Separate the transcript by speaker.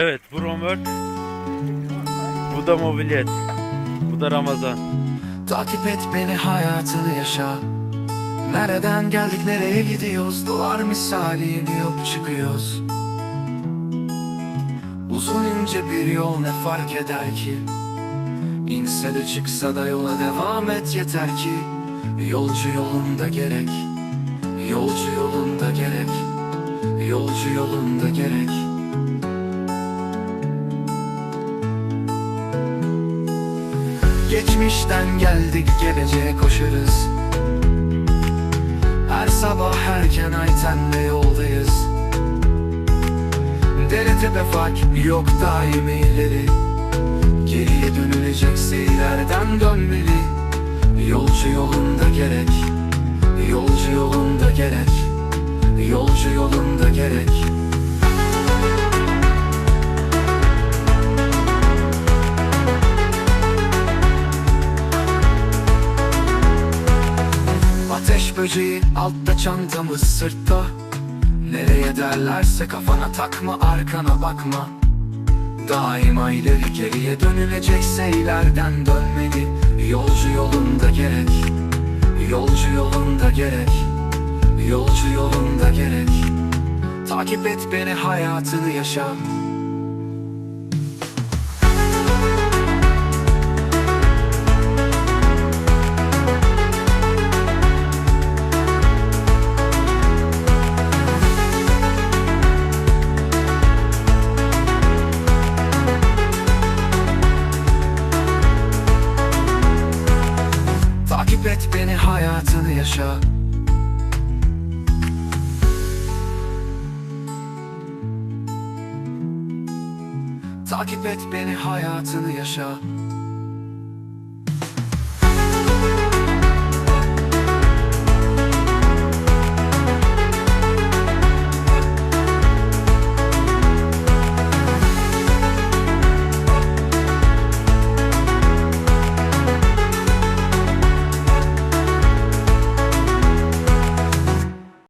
Speaker 1: Evet bu Romwork. Bu da mobilyet. Bu da Ramazan.
Speaker 2: Takip et beni hayatını yaşa Nereden geldik nereye gidiyoruz Duvar misali iniyor çıkıyoruz Uzun ince bir yol ne fark eder ki İnse de çıksa da yola devam et yeter ki Yolcu yolunda gerek Yolcu yolunda gerek Yolcu yolunda gerek Geçmişten geldik geleceğe koşarız. Her sabah erken aytenle yoldayız. Dere tepe fark yok daimi ileri. Geriye dönülecekse ileriden dönmeli. Yolcu yolunda gerek Yolcu yolunda gerek Yolcu yolunda gerek Ateş böceği altta çantamız sırtta. Nereye derlerse kafana takma arkana bakma. Daima ileri geriye dönülecekse ileriden dönmeli. Yolcu yolunda gerek Yolcu yolunda gerek Yolcu yolunda gerek. Takip et beni hayatını yaşa Takip et beni hayatını yaşa. Takip et beni hayatını yaşa